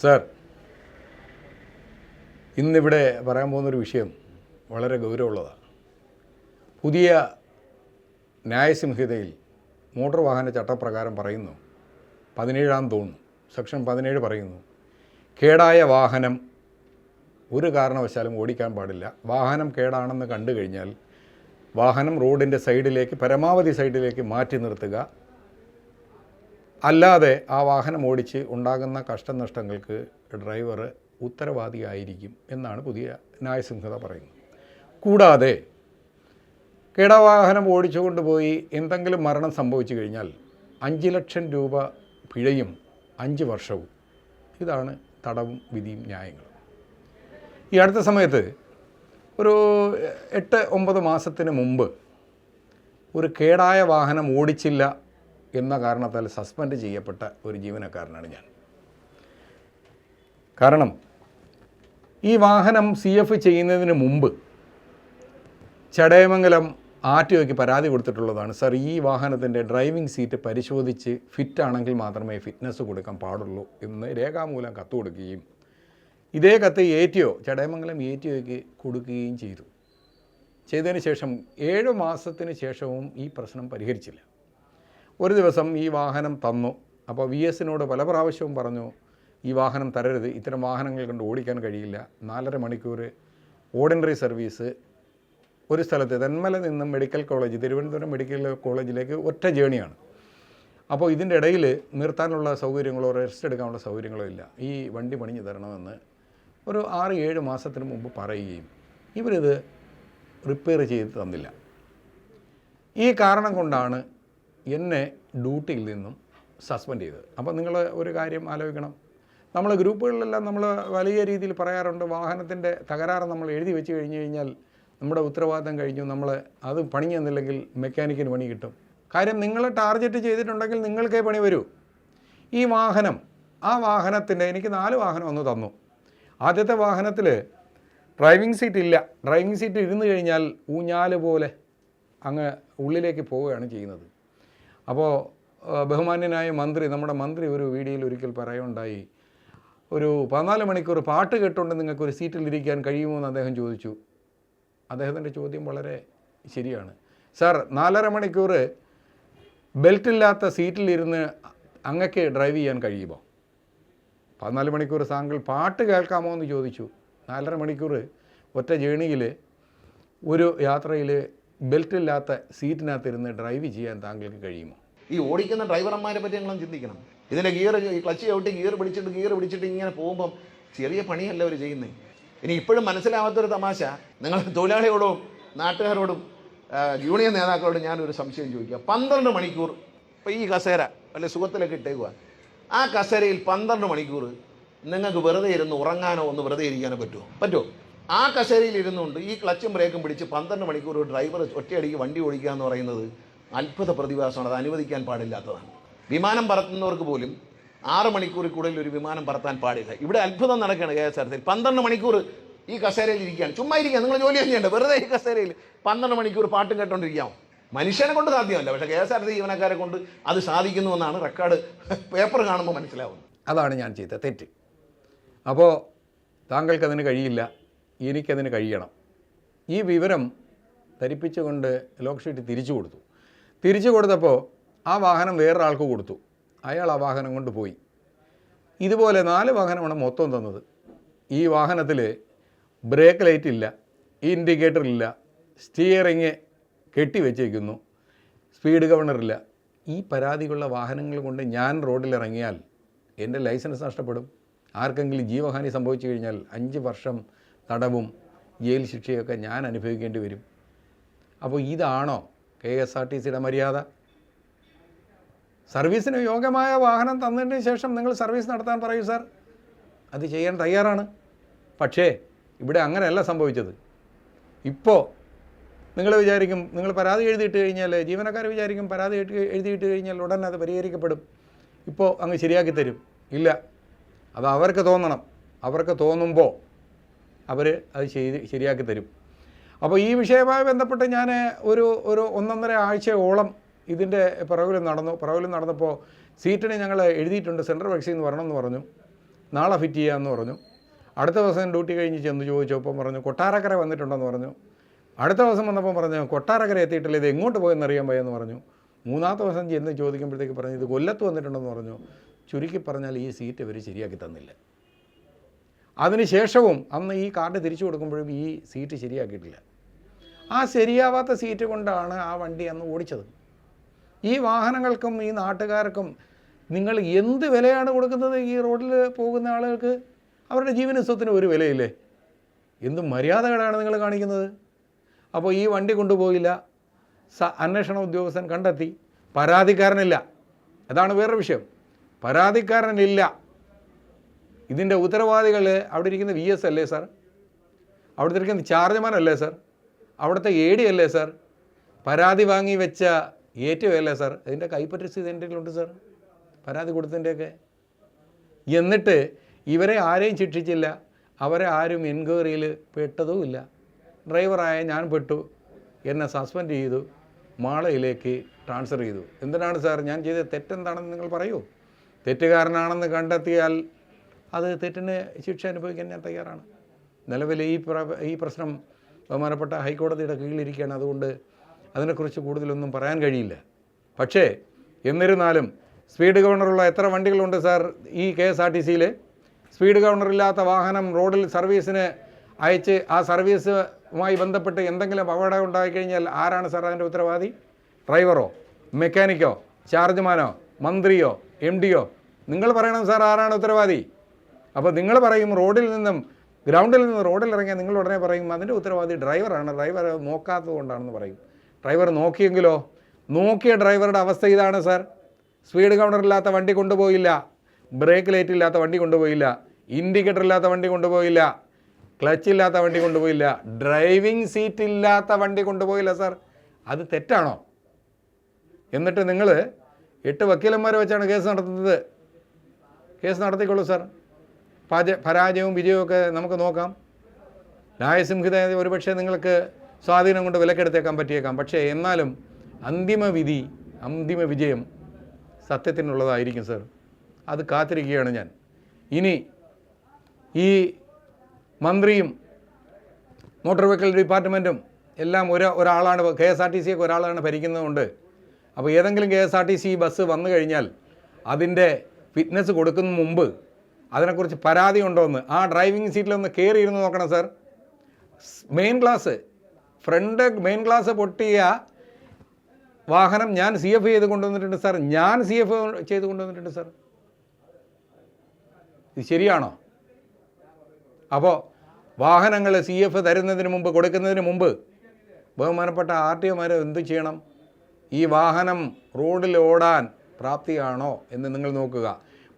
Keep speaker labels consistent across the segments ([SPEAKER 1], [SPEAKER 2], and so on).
[SPEAKER 1] Sir ഇന്നിവിടെ പറയാൻ പോകുന്നൊരു വിഷയം വളരെ ഗൗരവമുള്ളതാണ്. പുതിയ ന്യായസംഹിതയിൽ മോട്ടോർ വാഹന ചട്ടപ്രകാരം പറയുന്നു പതിനേഴാം തോന്നുന്നു സെക്ഷൻ പതിനേഴ് പറയുന്നു കേടായ വാഹനം ഒരു കാരണവശാലും ഓടിക്കാൻ പാടില്ല. വാഹനം കേടാണെന്ന് കണ്ടു കഴിഞ്ഞാൽ വാഹനം റോഡിന്റെ സൈഡിലേക്ക് പരമാവധി സൈഡിലേക്ക് മാറ്റി നിർത്തുക. അല്ലാതെ ആ വാഹനം ഓടിച്ച് ഉണ്ടാകുന്ന കഷ്ടനഷ്ടങ്ങൾക്ക് ഡ്രൈവർ ഉത്തരവാദിയായിരിക്കും എന്നാണ് പുതിയ ന്യായസിംഹത പറയുന്നത്. കൂടാതെ കിടവാഹനം ഓടിച്ചു കൊണ്ടുപോയി എന്തെങ്കിലും മരണം സംഭവിച്ചു കഴിഞ്ഞാൽ അഞ്ച് ലക്ഷം രൂപ പിഴയും അഞ്ച് വർഷവും. ഇതാണ് തടവും വിധിയും ന്യായങ്ങളും. ഈ അടുത്ത സമയത്ത് ഒരു എട്ട് ഒമ്പത് മാസത്തിന് മുമ്പ് ഒരു കേടായ വാഹനം ഓടിച്ചില്ല എന്ന കാരണത്താൽ സസ്പെൻഡ് ചെയ്യപ്പെട്ട ഒരു ജീവനക്കാരനാണ് ഞാൻ. കാരണം ഈ വാഹനം സി എഫ് ചെയ്യുന്നതിന് മുമ്പ് ചടയമംഗലം ആർ ടി ഒക്ക് പരാതി കൊടുത്തിട്ടുള്ളതാണ്. സർ ഈ വാഹനത്തിന്റെ ഡ്രൈവിംഗ് സീറ്റ് പരിശോധിച്ച് ഫിറ്റ് ആണെങ്കിൽ മാത്രമേ ഫിറ്റ്നസ് കൊടുക്കാൻ പാടുള്ളൂ എന്ന് രേഖാമൂലം കത്ത് കൊടുക്കുകയും ഇതേ കത്ത് A T O Chadayamangalam A T ഒക്ക് കൊടുക്കുകയും ചെയ്തു. ചെയ്തതിന് ശേഷം ഏഴ് മാസത്തിന് ശേഷവും ഈ പ്രശ്നം പരിഹരിച്ചില്ല. ഒരു ദിവസം ഈ വാഹനം തന്നു. അപ്പോൾ വി എസിനോട് പല പ്രാവശ്യവും പറഞ്ഞു ഈ വാഹനം തരരുത്. ഇത്തരം വാഹനങ്ങൾ കൊണ്ട് ഓടിക്കാൻ കഴിയില്ല. നാലര മണിക്കൂർ ഓർഡിനറി സർവീസ് ഒരു സ്ഥലത്ത് തെന്മല നിന്നും മെഡിക്കൽ കോളേജ് തിരുവനന്തപുരം മെഡിക്കൽ കോളേജിലേക്ക് ഒറ്റ ജേണിയാണ്. അപ്പോൾ ഇതിന്റെ ഇടയിൽ നിർത്താനുള്ള സൗകര്യങ്ങളോ റെസ്റ്റ് എടുക്കാനുള്ള സൗകര്യങ്ങളോ ഇല്ല. ഈ വണ്ടി പണിഞ്ഞു തരണമെന്ന് ഒരു ആറ് ഏഴ് മാസത്തിന് മുമ്പ് പറയുകയും ഇവരിത് റിപ്പയർ ചെയ്ത് തന്നില്ല. ഈ കാരണം കൊണ്ടാണ് എന്നെ ഡ്യൂട്ടിയിൽ നിന്നും സസ്പെൻഡ് ചെയ്തത്. അപ്പോൾ നിങ്ങൾ ഒരു കാര്യം ആലോചിക്കണം. നമ്മൾ ഗ്രൂപ്പുകളിലെല്ലാം നമ്മൾ വലിയ രീതിയിൽ പറയാറുണ്ട് വാഹനത്തിന്റെ തകരാറ് നമ്മൾ എഴുതി വെച്ച് കഴിഞ്ഞ് കഴിഞ്ഞാൽ നമ്മുടെ ഉത്തരവാദിത്തം കഴിഞ്ഞു നമ്മൾ അത് പണി തന്നില്ലെങ്കിൽ മെക്കാനിക്കിന് പണി കിട്ടും. കാര്യം നിങ്ങൾ ടാർഗറ്റ് ചെയ്തിട്ടുണ്ടെങ്കിൽ നിങ്ങൾക്കേ പണി വരൂ. ഈ വാഹനം ആ വാഹനത്തിന്റെ എനിക്ക് നാല് വാഹനം ഒന്ന് തന്നു. ആദ്യത്തെ വാഹനത്തിൽ ഡ്രൈവിംഗ് സീറ്റ് ഇല്ല. ഡ്രൈവിംഗ് സീറ്റ് ഇരുന്ന് കഴിഞ്ഞാൽ ഊഞ്ഞാൽ പോലെ അങ്ങ് ഉള്ളിലേക്ക് പോവുകയാണ് ചെയ്യുന്നത്. അപ്പോൾ ബഹുമാന്യനായ മന്ത്രി നമ്മുടെ മന്ത്രി ഒരു വീഡിയോയിൽ ഒരിക്കൽ പറയുണ്ടായി ഒരു പതിനാല് മണിക്കൂർ പാട്ട് കേട്ടുകൊണ്ട് നിങ്ങൾക്ക് ഒരു സീറ്റിൽ ഇരിക്കാൻ കഴിയുമോ എന്ന് അദ്ദേഹം ചോദിച്ചു. അദ്ദേഹത്തിന്റെ ചോദ്യം വളരെ ശരിയാണ്. സാർ നാലര മണിക്കൂർ ബെൽറ്റില്ലാത്ത സീറ്റിലിരുന്ന് അങ്ങക്ക് ഡ്രൈവ് ചെയ്യാൻ കഴിയുമോ? പതിനാല് മണിക്കൂർ താങ്കൾ പാട്ട് കേൾക്കാമോ എന്ന് ചോദിച്ചു. നാലര മണിക്കൂർ ഒറ്റ ജേണിയിൽ ഒരു യാത്രയിൽ ബെൽറ്റില്ലാത്ത സീറ്റിനകത്തിരുന്ന് ഡ്രൈവ് ചെയ്യാൻ താങ്കൾക്ക് കഴിയുമോ?
[SPEAKER 2] ഈ ഓടിക്കുന്ന ഡ്രൈവർമാരെ പറ്റി ഞങ്ങളും ചിന്തിക്കണം. ഇതിന്റെ ഗിയർ ക്ലച്ച് ചവിട്ടി ഗിയർ പിടിച്ചിട്ട് ഗിയർ പിടിച്ചിട്ട് ഇങ്ങനെ പോകുമ്പം ചെറിയ പണിയല്ല അവർ ചെയ്യുന്നത് ഇനി ഇപ്പോഴും മനസ്സിലാവാത്തൊരു തമാശ. നിങ്ങൾ തൊഴിലാളിയോടും നാട്ടുകാരോടും യൂണിയൻ നേതാക്കളോടും ഞാനൊരു സംശയം ചോദിക്കുക പന്ത്രണ്ട് മണിക്കൂർ ഇപ്പോൾ ഈ കസേര അല്ലെ സുഖത്തിലൊക്കെ ഇട്ടേക്കുക ആ കസേരയിൽ പന്ത്രണ്ട് മണിക്കൂർ നിങ്ങൾക്ക് വെറുതെ ഇരുന്ന് ഉറങ്ങാനോ ഒന്ന് വെറുതെ ഇരിക്കാനോ പറ്റുമോ പറ്റുമോ ആ കസേരയിൽ ഇരുന്നുകൊണ്ട് ഈ ക്ലച്ചും ബ്രേക്കും പിടിച്ച് പന്ത്രണ്ട് മണിക്കൂർ ഡ്രൈവർ ഒറ്റയടിക്ക് വണ്ടി ഓടിക്കുക എന്ന് പറയുന്നത് അത്ഭുത പ്രതിഭാസമാണ്. അത് അനുവദിക്കാൻ പാടില്ലാത്തതാണ്. വിമാനം പറത്തുന്നവർക്ക് പോലും ആറ് മണിക്കൂറിൽ കൂടുതൽ ഒരു വിമാനം പറത്താൻ പാടില്ല. ഇവിടെ അത്ഭുതം നടക്കുകയാണ് കെ എസ് ആർ ടി പന്ത്രണ്ട് മണിക്കൂർ ഈ കസേരയിൽ ഇരിക്കുകയാണ്. ചുമ്മാ ഇരിക്കുക നിങ്ങൾ ജോലി ചെയ്യേണ്ട. വെറുതെ ഈ കസേരയിൽ പന്ത്രണ്ട് മണിക്കൂർ പാട്ടും കേട്ടോണ്ടിരിക്കാം മനുഷ്യനെ കൊണ്ട് സാധ്യമല്ല. പക്ഷേ കെ എസ് ആർ ടി ജീവനക്കാരെ കൊണ്ട് അത് സാധിക്കുന്നു എന്നാണ് റെക്കോർഡ് പേപ്പർ കാണുമ്പോൾ മനസ്സിലാവുന്നത്.
[SPEAKER 1] അതാണ് ഞാൻ ചെയ്ത തെറ്റ്. അപ്പോൾ താങ്കൾക്കതിന് കഴിയില്ല. എനിക്കതിന് കഴിയണം. ഈ വിവരം ധരിപ്പിച്ചുകൊണ്ട് ലോക്ക് ഷീറ്റ് തിരിച്ചു കൊടുത്തു. തിരിച്ചു കൊടുത്തപ്പോൾ ആ വാഹനം വേറൊരാൾക്ക് കൊടുത്തു. അയാൾ ആ വാഹനം കൊണ്ട് പോയി. ഇതുപോലെ നാല് വാഹനമാണ് മൊത്തം തന്നത്. ഈ വാഹനത്തിൽ ബ്രേക്ക് ലൈറ്റ് ഇല്ല ഇൻഡിക്കേറ്റർ ഇല്ല സ്റ്റിയറിങ് കെട്ടി വെച്ചേക്കുന്നു സ്പീഡ് ഇല്ല. ഈ പരാതികളുള്ള വാഹനങ്ങൾ കൊണ്ട് ഞാൻ റോഡിലിറങ്ങിയാൽ എന്റെ ലൈസൻസ് നഷ്ടപ്പെടും. ആർക്കെങ്കിലും ജീവഹാനി സംഭവിച്ചു കഴിഞ്ഞാൽ അഞ്ച് വർഷം തടവും ജയിൽ ശിക്ഷയൊക്കെ ഞാൻ അനുഭവിക്കേണ്ടി വരും. അപ്പോൾ ഇതാണോ കെ എസ് ആർ ടി സിയുടെ മര്യാദ? സർവീസിന് യോഗ്യമായ വാഹനം തന്നതിന് ശേഷം നിങ്ങൾ സർവീസ് നടത്താൻ പറയൂ സാർ. അത് ചെയ്യാൻ തയ്യാറാണ്. പക്ഷേ ഇവിടെ അങ്ങനെയല്ല സംഭവിച്ചത്. ഇപ്പോൾ നിങ്ങൾ വിചാരിക്കും നിങ്ങൾ പരാതി എഴുതിയിട്ട് കഴിഞ്ഞാൽ ജീവനക്കാർ വിചാരിക്കും പരാതി എഴുതി എഴുതിയിട്ട് കഴിഞ്ഞാൽ ഉടനെ അത് പരിഹരിക്കപ്പെടും. ഇപ്പോൾ അങ്ങ് ശരിയാക്കി തരും. ഇല്ല. അത് അവർക്ക് തോന്നണം. അവർക്ക് തോന്നുമ്പോൾ അവർ അത് ശരിയാക്കി തരും. അപ്പോൾ ഈ വിഷയവുമായി ബന്ധപ്പെട്ട് ഞാൻ ഒരു ഒരു ഒന്നൊന്നര ആഴ്ചയോളം ഇതിന്റെ പിറകിൽ നടന്നു പിറകിൽ നടന്നപ്പോൾ സീറ്റിന് ഞങ്ങൾ എഴുതിയിട്ടുണ്ട് സെൻട്രൽ വാക്സിൻ വരണമെന്ന് പറഞ്ഞു. നാളെ ഫിറ്റ് ചെയ്യാമെന്ന് പറഞ്ഞു. അടുത്ത ദിവസം ഡ്യൂട്ടി കഴിഞ്ഞ് ചെന്ന് ചോദിച്ചപ്പോൾ പറഞ്ഞു കൊട്ടാരക്കര വന്നിട്ടുണ്ടെന്ന് പറഞ്ഞു. അടുത്ത ദിവസം വന്നപ്പോൾ പറഞ്ഞു കൊട്ടാരക്കര എത്തിയിട്ടില്ല ഇത് എങ്ങോട്ട് പോയെന്ന് അറിയാൻ വയ്യെന്ന് പറഞ്ഞു. മൂന്നാമത്തെ ദിവസം ചെന്ന് ചോദിക്കുമ്പോഴത്തേക്ക് പറഞ്ഞു ഇത് കൊല്ലത്ത് വന്നിട്ടുണ്ടെന്ന് പറഞ്ഞു. ചുരുക്കി പറഞ്ഞാൽ ഈ സീറ്റ് ഇവർ ശരിയാക്കി തന്നില്ല. അതിനുശേഷവും അന്ന് ഈ കാർഡ് തിരിച്ചു കൊടുക്കുമ്പോഴും ഈ സീറ്റ് ശരിയാക്കിയിട്ടില്ല. ആ ശരിയാവാത്ത സീറ്റ് കൊണ്ടാണ് ആ വണ്ടി അന്ന് ഓടിച്ചത്. ഈ വാഹനങ്ങൾക്കും ഈ നാട്ടുകാർക്കും നിങ്ങൾ എന്ത് വിലയാണ് കൊടുക്കുന്നത് ഈ റോഡിൽ പോകുന്ന ആളുകൾക്ക്? അവരുടെ ജീവന സ്വത്തിന് ഒരു വിലയില്ലേ? എന്ത് മര്യാദകളാണ് നിങ്ങൾ കാണിക്കുന്നത്? അപ്പോൾ ഈ വണ്ടി കൊണ്ടുപോയില്ല. സ അന്വേഷണ ഉദ്യോഗസ്ഥൻ കണ്ടെത്തി. പരാതിക്കാരനില്ല. അതാണ് വേറൊരു വിഷയം. പരാതിക്കാരനില്ല. ഇതിന്റെ ഉത്തരവാദികൾ അവിടെ ഇരിക്കുന്ന വി എസ് അല്ലേ സാർ? അവിടുത്തെ ഇരിക്കുന്ന ചാർജ്മാൻ അല്ലേ സാർ? അവിടുത്തെ എ ഡി അല്ലേ സാർ? പരാതി വാങ്ങി വെച്ച ഏറ്റവും അല്ലേ സാർ? ഇതിന്റെ കൈപ്പറ്റ സ്ഥിതി എന്റെ ഉണ്ട് സാർ. പരാതി കൊടുത്തതിന്റെയൊക്കെ. എന്നിട്ട് ഇവരെ ആരെയും ശിക്ഷിച്ചില്ല. അവരെ ആരും എൻക്വയറിയിൽ പെട്ടതുമില്ല ഡ്രൈവറായ ഞാൻ പെട്ടു. എന്നെ സസ്പെൻഡ് ചെയ്തു. മാളയിലേക്ക് ട്രാൻസ്ഫർ ചെയ്തു. എന്തിനാണ് സാർ? ഞാൻ ചെയ്ത തെറ്റെന്താണെന്ന് നിങ്ങൾ പറയൂ? തെറ്റുകാരനാണെന്ന് കണ്ടെത്തിയാൽ അത് തെറ്റിന് ശിക്ഷ അനുഭവിക്കാൻ ഞാൻ തയ്യാറാണ്. നിലവിൽ ഈ ഈ പ്രശ്നം ബഹുമാനപ്പെട്ട ഹൈക്കോടതിയുടെ കീഴിലിരിക്കുകയാണ്. അതുകൊണ്ട് അതിനെക്കുറിച്ച് കൂടുതലൊന്നും പറയാൻ കഴിയില്ല. പക്ഷേ എന്നിരുന്നാലും സ്പീഡ് ഗവർണറുള്ള എത്ര വണ്ടികളുണ്ട് സാർ ഈ കെ എസ് ആർ ടി സിയിൽ സ്പീഡ് ഗവർണറില്ലാത്ത വാഹനം റോഡിൽ സർവീസിന് അയച്ച് ആ സർവീസുമായി ബന്ധപ്പെട്ട് എന്തെങ്കിലും അപകടം ഉണ്ടായിക്കഴിഞ്ഞാൽ ആരാണ് സാർ അതിന്റെ ഉത്തരവാദി? ഡ്രൈവറോ മെക്കാനിക്കോ ചാർജ്മാനോ മന്ത്രിയോ എം ഡിയോ? നിങ്ങൾ പറയണം സാർ ആരാണ് ഉത്തരവാദി? അപ്പോൾ നിങ്ങൾ പറയും റോഡിൽ നിന്നും ഗ്രൗണ്ടിൽ നിന്ന് റോഡിൽ ഇറങ്ങിയാൽ നിങ്ങൾ ഉടനെ പറയും അതിന്റെ ഉത്തരവാദി ഡ്രൈവറാണ് ഡ്രൈവർ നോക്കാത്തത് കൊണ്ടാണെന്ന് പറയും. ഡ്രൈവർ നോക്കിയെങ്കിലോ? നോക്കിയ ഡ്രൈവറുടെ അവസ്ഥ ഇതാണ് സാർ സ്പീഡ് കൗണ്ടർ ഇല്ലാത്ത വണ്ടി കൊണ്ടുപോയില്ല. ബ്രേക്ക് ലൈറ്റ് ഇല്ലാത്ത വണ്ടി കൊണ്ടുപോയില്ല. ഇൻഡിക്കേറ്റർ ഇല്ലാത്ത വണ്ടി കൊണ്ടുപോയില്ല. ക്ലച്ച് ഇല്ലാത്ത വണ്ടി കൊണ്ടുപോയില്ല. ഡ്രൈവിംഗ് സീറ്റ് ഇല്ലാത്ത വണ്ടി കൊണ്ടുപോയില്ല സാർ അത് തെറ്റാണോ? എന്നിട്ട് നിങ്ങൾ എട്ട് വക്കീലന്മാരെ വെച്ചാണ് കേസ് നടത്തുന്നത്. കേസ് നടത്തിക്കോളൂ സാർ പാച പരാജയവും വിജയവും ഒക്കെ നമുക്ക് നോക്കാം. ന്യായസംഹിത ഒരുപക്ഷെ നിങ്ങൾക്ക് സ്വാധീനം കൊണ്ട് വിലക്കെടുത്തേക്കാൻ പറ്റിയേക്കാം. പക്ഷേ എന്നാലും അന്തിമ വിധി അന്തിമ വിജയം സത്യത്തിനുള്ളതായിരിക്കും സർ. അത് കാത്തിരിക്കുകയാണ് ഞാൻ. ഇനി ഈ മന്ത്രിയും മോട്ടോർ വെഹിക്കിൾ ഡിപ്പാർട്ട്മെന്റും എല്ലാം ഒരു ഒരാളാണ് കെ എസ് ആർ ടി സിയൊക്കെ ഒരാളാണ് ഭരിക്കുന്നതുകൊണ്ട് അപ്പോൾ ഏതെങ്കിലും K S R T C bus വന്നു കഴിഞ്ഞാൽ അതിന്റെ ഫിറ്റ്നസ് കൊടുക്കുന്ന മുമ്പ് അതിനെക്കുറിച്ച് പരാതി ഉണ്ടോ എന്ന് ആ ഡ്രൈവിംഗ് സീറ്റിലൊന്ന് കയറി ഇരുന്ന് നോക്കണം sir main glass front main glass പൊട്ടിയ വാഹനം ഞാൻ സി എഫ് ചെയ്ത് കൊണ്ടുവന്നിട്ടുണ്ട് സാർ ഞാൻ സി എഫ് ചെയ്ത് കൊണ്ടുവന്നിട്ടുണ്ട് സാർ ഇത് ശരിയാണോ? അപ്പോൾ വാഹനങ്ങൾ സി എഫ് തരുന്നതിന് മുമ്പ് കൊടുക്കുന്നതിന് മുമ്പ് ബഹുമാനപ്പെട്ട ആർ ടി ഒമാർ എന്ത് ചെയ്യണം? ഈ വാഹനം റോഡിൽ ഓടാൻ പ്രാപ്തിയാണോ എന്ന് നിങ്ങൾ നോക്കുക.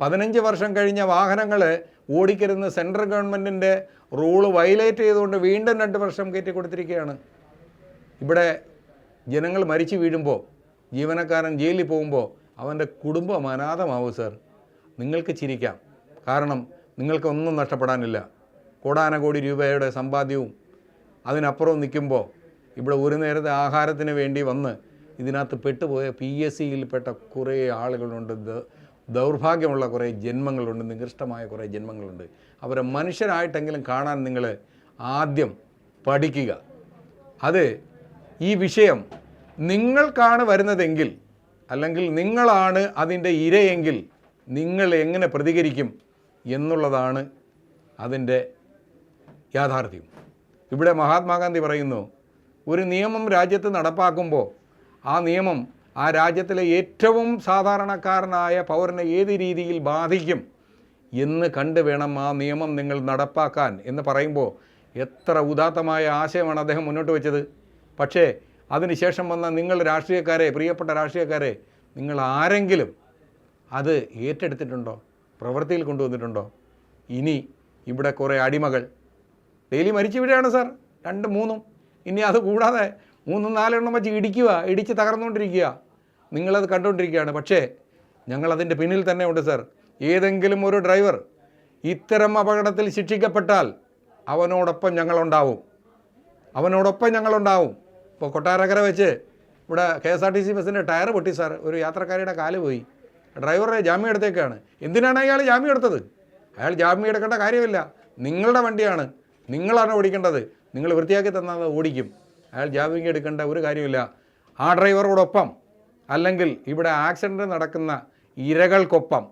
[SPEAKER 1] പതിനഞ്ച് വർഷം കഴിഞ്ഞ വാഹനങ്ങൾ ഓടിക്കരുന്ന് സെൻട്രൽ ഗവൺമെന്റിന്റെ റൂൾ വയലേറ്റ് ചെയ്തുകൊണ്ട് വീണ്ടും രണ്ട് വർഷം കയറ്റി കൊടുത്തിരിക്കുകയാണ്. ഇവിടെ ജനങ്ങൾ മരിച്ചു വീഴുമ്പോൾ ജീവനക്കാരൻ ജയിലിൽ പോകുമ്പോൾ അവന്റെ കുടുംബം അനാഥമാവും സാർ. നിങ്ങൾക്ക് ചിരിക്കാം. കാരണം നിങ്ങൾക്കൊന്നും നഷ്ടപ്പെടാനില്ല. കോടാനകോടി രൂപയുടെ സമ്പാദ്യവും അതിനപ്പുറം നിൽക്കുമ്പോൾ ഇവിടെ ഒരു നേരത്തെ ആഹാരത്തിന് വേണ്ടി വന്ന് ഇതിനകത്ത് പെട്ടുപോയ പി എസ് സിയിൽപ്പെട്ട കുറേ ആളുകളുണ്ട്. ദൗർഭാഗ്യമുള്ള കുറേ ജന്മങ്ങളുണ്ട് നികൃഷ്ടമായ കുറേ ജന്മങ്ങളുണ്ട്. അവരെ മനുഷ്യരായിട്ടെങ്കിലും കാണാൻ നിങ്ങൾ ആദ്യം പഠിക്കുക. അത് ഈ വിഷയം നിങ്ങൾക്കാണ് വരുന്നതെങ്കിൽ അല്ലെങ്കിൽ നിങ്ങളാണ് അതിന്റെ ഇരയെങ്കിൽ നിങ്ങൾ എങ്ങനെ പ്രതികരിക്കും എന്നുള്ളതാണ് അതിന്റെ യാഥാർത്ഥ്യം. ഇവിടെ മഹാത്മാഗാന്ധി പറയുന്നു ഒരു നിയമം രാജ്യത്ത് നടപ്പാക്കുമ്പോൾ ആ നിയമം ആ രാജ്യത്തിലെ ഏറ്റവും സാധാരണക്കാരനായ പൗരനെ ഏത് രീതിയിൽ ബാധിക്കും എന്ന് കണ്ടു വേണം ആ നിയമം നിങ്ങൾ നടപ്പാക്കാൻ എന്ന് പറയുമ്പോൾ എത്ര ഉദാത്തമായ ആശയമാണ് അദ്ദേഹം മുന്നോട്ട് വെച്ചത്. പക്ഷേ അതിനുശേഷം വന്ന നിങ്ങൾ രാഷ്ട്രീയക്കാരെ പ്രിയപ്പെട്ട രാഷ്ട്രീയക്കാരെ നിങ്ങൾ ആരെങ്കിലും അത് ഏറ്റെടുത്തിട്ടുണ്ടോ? പ്രവൃത്തിയിൽ കൊണ്ടുവന്നിട്ടുണ്ടോ? ഇനി ഇവിടെ കുറേ അടിമകൾ. ഡെയിലി മരിച്ചു വീഴുകയാണ് സാർ. രണ്ടും മൂന്നും. ഇനി അത് കൂടാതെ മൂന്നും നാലെണ്ണം വെച്ച് ഇടിക്കുക ഇടിച്ച് തകർന്നുകൊണ്ടിരിക്കുക. നിങ്ങളത് കണ്ടുകൊണ്ടിരിക്കുകയാണ്. പക്ഷേ ഞങ്ങളതിന്റെ പിന്നിൽ തന്നെ ഉണ്ട് സർ. ഏതെങ്കിലും ഒരു ഡ്രൈവർ ഇത്തരം അപകടത്തിൽ ശിക്ഷിക്കപ്പെട്ടാൽ അവനോടൊപ്പം ഞങ്ങളുണ്ടാവും. അവനോടൊപ്പം ഞങ്ങളുണ്ടാവും. ഇപ്പോൾ കൊട്ടാരക്കര വെച്ച് ഇവിടെ K S R T C ബസ്സിന്റെ ടയർ പൊട്ടി സാർ. ഒരു യാത്രക്കാരിയുടെ കാൽ പോയി. ഡ്രൈവറുടെ ജാമ്യം എടുത്തേക്കാണ്. എന്തിനാണ് അയാൾ ജാമ്യം എടുത്തത്? അയാൾ ജാമ്യം എടുക്കേണ്ട കാര്യമില്ല. നിങ്ങളുടെ വണ്ടിയാണ്. നിങ്ങളാണ് ഓടിക്കേണ്ടത്. നിങ്ങൾ വൃത്തിയാക്കി തന്നാൽ ഓടിക്കും. അയാൾ ജാമ്യം എടുക്കേണ്ട ഒരു കാര്യമില്ല. ആ ഡ്രൈവറോടൊപ്പം അല്ലെങ്കിൽ ഇവിടെ ആക്സിഡന്റ് നടക്കുന്ന ഇരകൾക്കൊപ്പം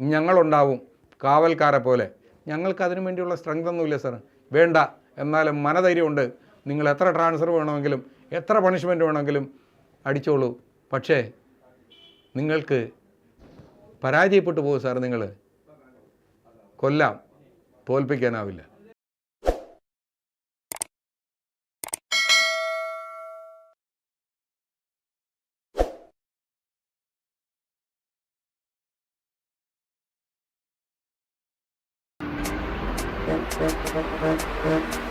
[SPEAKER 1] ഞങ്ങളുണ്ടാവും കാവൽക്കാരെ പോലെ. ഞങ്ങൾക്ക് അതിനു വേണ്ടിയുള്ള സ്ട്രെങ്ത് ഒന്നുമില്ല സാർ വേണ്ട. എന്നാലും മനധൈര്യമുണ്ട്. നിങ്ങൾ എത്ര ട്രാൻസ്ഫർ വേണമെങ്കിലും എത്ര പണിഷ്മെന്റ് വേണമെങ്കിലും അടിച്ചോളൂ. പക്ഷേ നിങ്ങൾക്ക് പരാജയപ്പെട്ടു പോകും സാർ നിങ്ങൾ കൊല്ലാം തോൽപ്പിക്കാനാവില്ല.
[SPEAKER 3] Thank you.